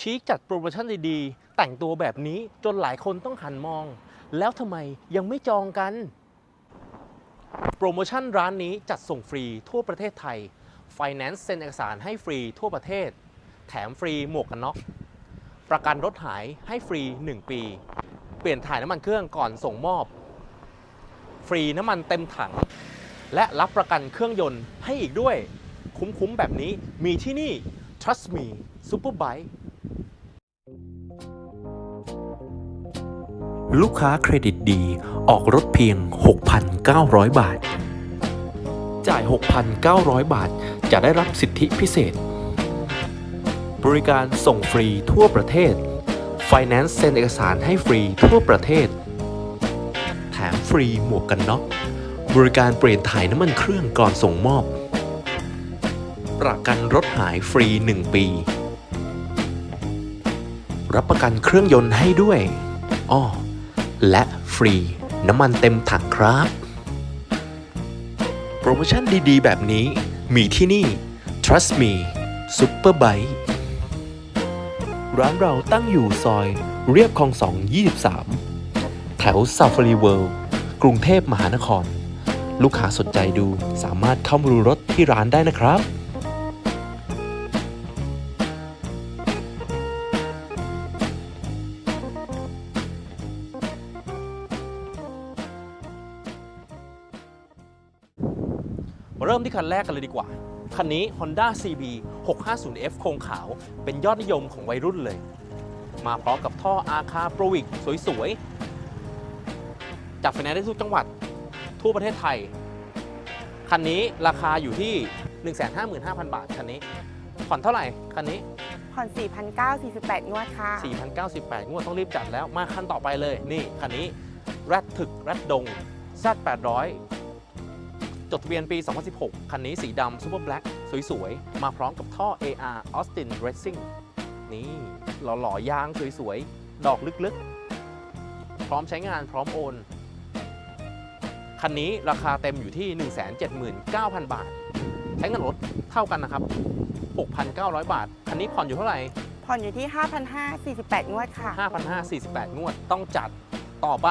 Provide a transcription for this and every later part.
ชี้จัดโปรโมชั่นดีๆ แต่งตัวแบบนี้จนหลายคนต้องหันมอง แล้วทำไมยังไม่จองกัน โปรโมชั่นร้านนี้จัดส่งฟรีทั่วประเทศไทย Finance เซ็นเอกสารให้ฟรีทั่วประเทศ แถมฟรีหมวกกันน็อก ประกันรถหายให้ฟรี 1 ปี เปลี่ยนถ่ายน้ำมันเครื่องก่อนส่งมอบ ฟรีน้ำมันเต็มถัง และรับประกันเครื่องยนต์ให้อีกด้วย คุ้มๆแบบนี้มีที่นี่ Trust me Superbike ลูกค้าเครดิตดีออกรถเพียง 6,900 บาท จ่าย 6,900 บาท จะได้รับสิทธิพิเศษ บริการส่งฟรีทั่วประเทศ Finance เซ็นเอกสารให้ฟรีทั่วประเทศ แถมฟรีหมวกกันน็อกบริการเปลี่ยนถ่ายน้ำมันเครื่องก่อนส่งมอบ ประกันรถหายฟรี 1 ปี รับประกันเครื่องยนต์ให้ด้วย อ้อ และฟรี น้ำมันเต็มถังครับ โปรโมชั่นดีๆ แบบนี้มีที่นี่ Trust me Superbike ร้านเราตั้งอยู่ซอย เรียบคลอง2 23 แถว Safari World กรุงเทพมหานคร ลูกค้าสนใจดูสามารถเข้ามาดูรถที่ร้านได้นะครับ ที่คันแรกกันเลยดีกว่า คันนี้ Honda CB 650F โครงขาวเป็นยอดนิยมของวัยรุ่นเลย มาพร้อมกับท่ออาคาโปรวิกสวยๆ จากไฟแนนซ์ได้ทุกจังหวัดทั่วประเทศไทย คันนี้ราคาอยู่ที่ 155,000 บาท คันนี้ ผ่อนเท่าไหร่ คันนี้ ผ่อน 4,948 งวดค่ะ 4,098 งวดต้องรีบจัดแล้ว มาคันต่อไปเลย นี่ คันนี้ แรดถึก แรดดง Z800 จดทะเบียนปี 2016 คันนี้สีดำซูเปอร์แบล็ k สวยๆ มาพร้อมกับท่อ AR Austin Racing นี่หล่อๆยางสวยๆ ดอกลึกๆ พร้อมใช้งานพร้อมโอน คันนี้ราคาเต็มอยู่ที่ 179,000 บาท ใช้เงินรถเท่ากันนะครับ 6,900 บาท คันนี้ผ่อนอยู่เท่าไหร่ ผ่อนอยู่ที่ 5,548 งวดค่ะ 5,548 งวดต้องจัดต่อไป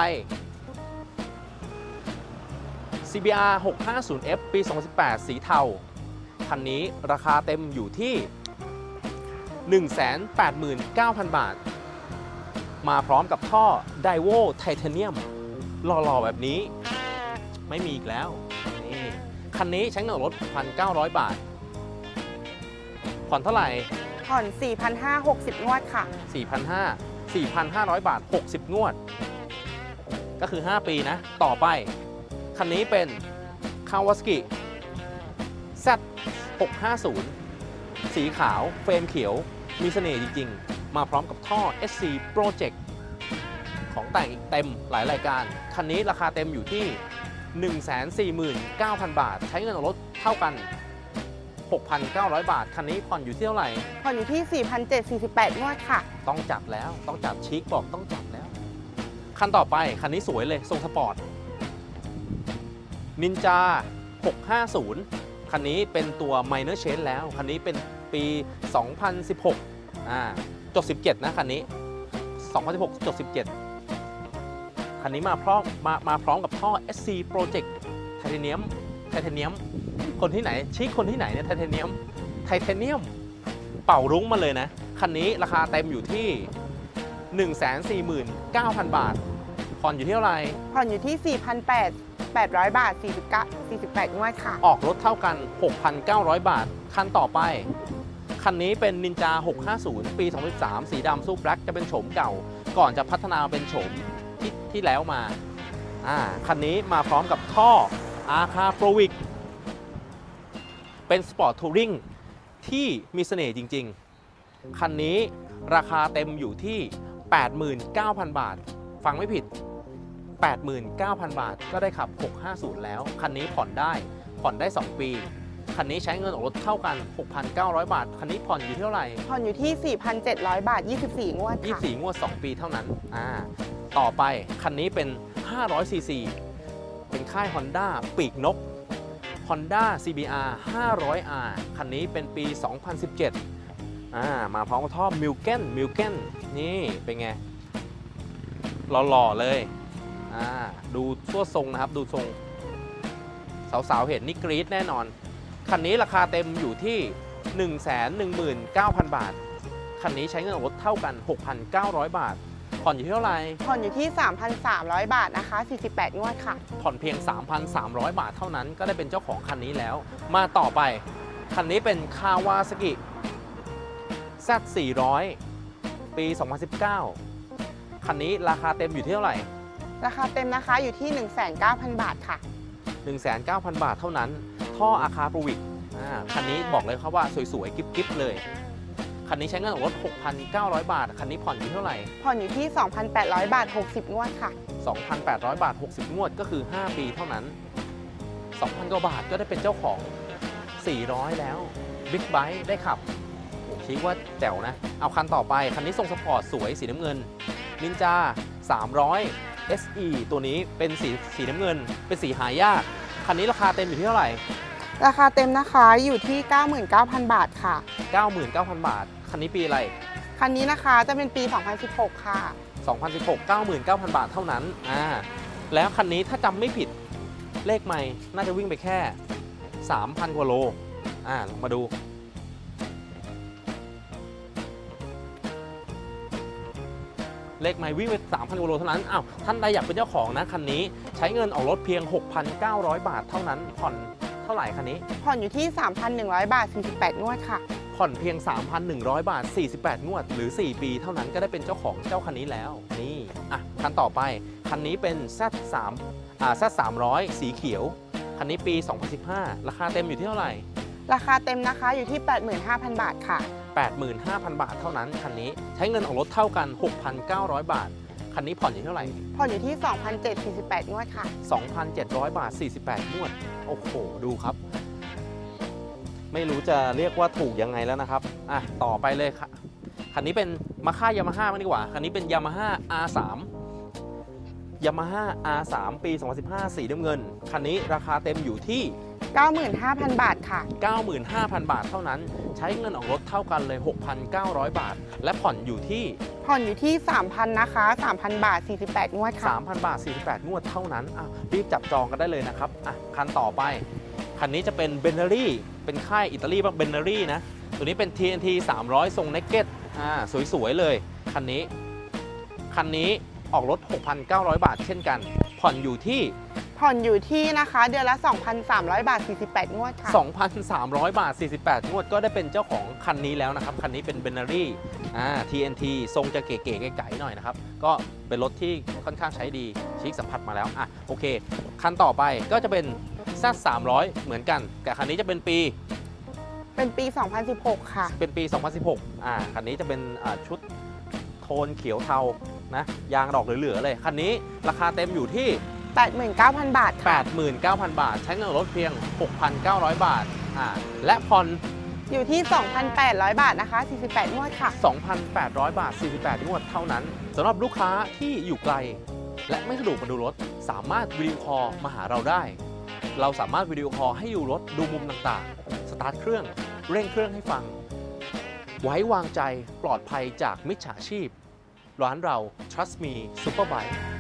CBR 650F ปี 2018 สีเทา คันนี้ราคาเต็มอยู่ที่ 189,000 บาท มาพร้อมกับท่อ d i v o Titanium หล่อๆ แบบนี้ ไม่มีอีกแล้ว นี่คันนี้ใช้เงินรถ 1,900 บาท ผ่อนเท่าไหร่ ผ่อน4,560 งวดค่ะ 4,500 4,500 บาท 60 งวด ก็คือ 5 ปีนะ ต่อไป คันนี้เป็น Kawasaki Z 650สีขาวเฟรมเขียว มีเสน่ห์จริง ๆ มาพร้อมกับท่อ SC Project ของแต่งอีกเต็มหลายรายการ คันนี้ราคาเต็มอยู่ที่ 149,000 บาท ใช้เงินออกรถเท่ากัน 6,900 บาท คันนี้ผ่อนอยู่ที่เท่าไหร่ ผ่อนอยู่ที่ 4,748งวดค่ะ ต้องจัดแล้ว ต้องจัดชิคบอกต้องจัดแล้ว คันต่อไป คันนี้สวยเลย ทรงสปอร์ต นินจา 650 คันนี้เป็นตัว Minor Change แล้ว คันนี้เป็นปี 2016อ่าจด17 นะคันนี้ 2016จด17 คันนี้มาพร้อมมามาพร้อมกับท่อ SC Project ไทเทเนียมไทเทเนียมคนที่ไหนชิคคนที่ไหนเนี่ยไทเทเนียมไทเทเนียมเป่ารุ้งมาเลยนะ คันนี้ราคาเต็มอยู่ที่ 149,000 บาท ผ่อนอยู่ที่เท่าไหร่ผ่อนอยู่ที่ 4,800 บาท 49 48 งวดค่ะ ออกรถเท่ากัน 6,900 บาท คันต่อไป คันนี้เป็นนินจา 650 ปี 2013 สีดำสู้แบล็กจะเป็นโฉมเก่า ก่อนจะพัฒนาเป็นโฉมที่ที่แล้วมา อ่า คันนี้มาพร้อมกับท่ออาคาโปรวิก เป็นสปอร์ตทัวริงที่มีเสน่ห์จริง ๆ คันนี้ราคาเต็มอยู่ที่ 89,000 บาท ฟังไม่ผิด 89,000 บาท ก็ได้ขับ 650 แล้ว คันนี้ผ่อนได้ ผ่อนได้ 2 ปี คันนี้ใช้เงินออกรถเท่ากัน 6,900 บาท คันนี้ผ่อนอยู่ที่เท่าไหร่ ผ่อนอยู่ที่ 4,700 บาท 24 งวดค่ะ24 งวด 2 ปีเท่านั้น อ่า ต่อไป คันนี้เป็น 500ซีซีเป็นค่าย Honda ปีกนก Honda CBR 500R คันนี้เป็นปี 2017 อ่า มาพร้อมกับท่อมิลเกนมิลเกนนี่ เป็นไง หล่อ ๆ เลย อ่าดูตัวทรงนะครับ ดูทรง สาวๆ เห็นนี่กรี๊ดแน่นอน คันนี้ราคาเต็มอยู่ที่ 119,000 บาท คันนี้ใช้เงินออกรถเท่ากัน 6,900 บาท ผ่อนอยู่ที่เท่าไหร่ ผ่อนอยู่ที่ 3,300 บาทนะคะ 48 งวดค่ะ ผ่อนเพียง 3,300 บาทเท่านั้น ก็ได้เป็นเจ้าของคันนี้แล้ว มาต่อไป คันนี้เป็นคาวาซากิ Z400 ปี 2019 คันนี้ราคาเต็มอยู่ที่เท่าไหร่ ราคาเต็มนะคะอยู่ที่ 19,000 บาทค่ะ 19,000 บาทเท่านั้น ท่ออาคาโปรวิกอ่าคันนี้บอกเลยครับว่าสวยๆกิ๊บๆเลย คันนี้ใช้เงินออกรถ 6,900 บาท คันนี้ผ่อนอยู่เท่าไหร่ ผ่อนอยู่ที่ 2,800 บาท 60 งวดค่ะ 2,800 บาท 60 งวดก็คือ 5 ปีเท่านั้น 2,000 กว่าบาทก็ได้เป็นเจ้าของ 400 แล้วบิ๊กไบค์ได้ขับโอ้คิดว่าแจ๋วนะ เอาคันต่อไป คันนี้ทรงสปอร์ตสวยสีน้ำเงินนินจา300 SE ตัวนี้เป็นสีสีน้ำเงิน เป็นสีหายาก คันนี้ราคาเต็มอยู่ที่เท่าไหร่ ราคาเต็มนะคะอยู่ที่ 99,000 บาทค่ะ 99,000 บาท คันนี้ปีอะไร คันนี้นะคะจะเป็นปี 2016 ค่ะ 2016 99,000 บาทเท่านั้น อ่า แล้วคันนี้ถ้าจำไม่ผิดเลขไม่ น่าจะวิ่งไปแค่ 3,000 กว่าโล อ่า ลองมาดู เลขไม่วิ่งไป3,000กว่าโลเท่านั้นอ้าวท่านใดอยากเป็นเจ้าของนะคันนี้ใช้เงินออกรถเพียง 6,900 บาทเท่านั้นผ่อนเท่าไหร่คันนี้ ผ่อนอยู่ที่ 3,100 บาท 48 งวดค่ะ ผ่อนเพียง 3,100 บาท 48 งวด หรือ 4 ปีเท่านั้นก็ได้เป็นเจ้าของเจ้าคันนี้แล้ว นี่ อะ คันต่อไป คันนี้เป็น Z3 อ่า Z300 สีเขียว คันนี้ปี 2015 ราคาเต็มอยู่ที่เท่าไหร่ ราคาเต็มนะคะอยู่ที่ 85,000 บาทค่ะ 85,000 บาทเท่านั้นคันนี้ใช้เงินออกรถเท่ากัน 6,900 บาท คันนี้ผ่อนอยู่เท่าไหร่ ผ่อนอยู่ที่ 2,748งวดค่ะ 2,700 บาท 48งวด โอ้โห ดูครับ ไม่รู้จะเรียกว่าถูกยังไงแล้วนะครับ อะ ต่อไปเลยค่ะ คันนี้เป็นมาค่ายามาฮ่ามันดีกว่า คันนี้เป็นยามาฮ่า R3 ยามาฮ่า R3 ปี 2015 สีน้ำเงิน คันนี้ราคาเต็มอยู่ที่ 95,000 บาทค่ะ 95,000 บาทเท่านั้น ใช้เงินออกรถเท่ากันเลย 6,900 บาท และผ่อนอยู่ที่ ผ่อนอยู่ที่ 3,000 นะคะ 3,000 บาท 48 งวดค่ะ 3,000 บาท 48 งวดเท่านั้นอะรีบจับจองกันได้เลยนะครับอะคันต่อไป คันนี้จะเป็นเบนเนอรี่เป็นค่ายอิตาลีบ้างเบนเนอรี่นะ ตัวนี้เป็น TNT 300 ทรงเนกเก็ตอ่าสวยๆเลย คันนี้ คันนี้ออกรถ 6,900 บาทเช่นกัน ผ่อนอยู่ที่ ผ่อนอยู่ที่นะคะ เดือนละ 2,300 บาท 48 งวดค่ะ 2,300 บาท 48 งวดก็ได้เป็นเจ้าของคันนี้แล้วนะครับ คันนี้เป็นเบนเนอรี่อ่า TNT ทรงจะเก๋ๆไก๋ๆหน่อยนะครับ ก็เป็นรถที่ค่อนข้างใช้ดีชิคสัมผัสมาแล้วอะโอเค คันต่อไปก็จะเป็น Z 300เหมือนกัน แต่คันนี้จะเป็นปี เป็นปี 2016 ค่ะ เป็นปี 2016 อ่า คันนี้จะเป็นอ่าชุดโทนเขียวเทา นะ ยางดอกเหลือๆเลย คันนี้ราคาเต็มอยู่ที่ 89,000 บาทค่ะ 89,000 บาท ใช้เงินรถเพียง 6,900 บาทอ่าและผ่อน อยู่ที่ 2,800 บาทนะคะ 48งวดค่ะ 2,800 บาท 48 งวดเท่านั้นสำหรับลูกค้าที่อยู่ไกล และไม่สะดวกมาดูรถ สามารถวิดีโอคอลมาหาเราได้ เราสามารถวิดีโอคอลให้ดูรถดูมุมต่างๆ สตาร์ทเครื่อง เร่งเครื่องให้ฟัง ไว้วางใจปลอดภัยจากมิจฉาชีพ ร้านเรา Trust Me Superbike